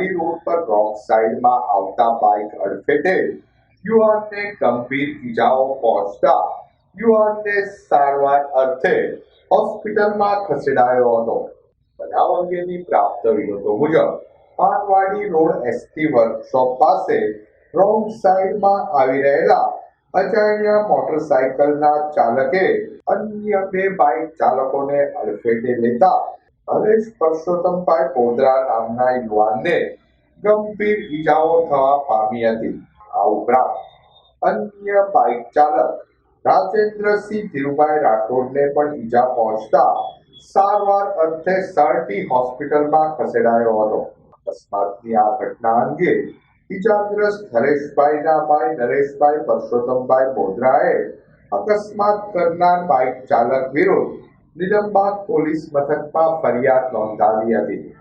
Panwadi road પર wrong સાઈડમાં આવતા બાઇક અડફેટે યુવાનને ગંભીર ઈજાઓ પહોંચતા યુવાનને સારવાર અર્થે હોસ્પિટલમાં ખસેડાયો હતો. બનાવ અંગેની પ્રાપ્ત વિગતો મુજબ, પાનવાડી રોડ એસટી વર્કશોપ પાસે રોંગ સાઈડમાં આવી રહેલા અજાણ્યા મોટરસાયકલના ચાલકે અન્ય બે બાઇક ચાલકોને અડફેટે લેતા હરેશ પરસોત્તમભાઈ પોદરા નામના યુવાનને ગંભીર ઈજાઓ થવા પામી હતી. આ ઉપરાંત અન્ય બાઇક ચાલક રાજેન્દ્રસિંહ ધીરુભાઈ રાઠોડને પણ ઈજા પહોંચતા સારવાર અર્થે સરટી હોસ્પિટલમાં ખસેડાયો હતો. અકસ્માતની આ ઘટના અંગે ઈજાગ્રસ્ત હરેશભાઈના ભાઈ નરેશભાઈ પરસોત્તમભાઈ બોધરાએ અકસ્માત કરનાર બાઇક ચાલક વિરુદ્ધ નિલંબાગ પોલીસ મથકમાં ફરિયાદ નોંધાવી હતી.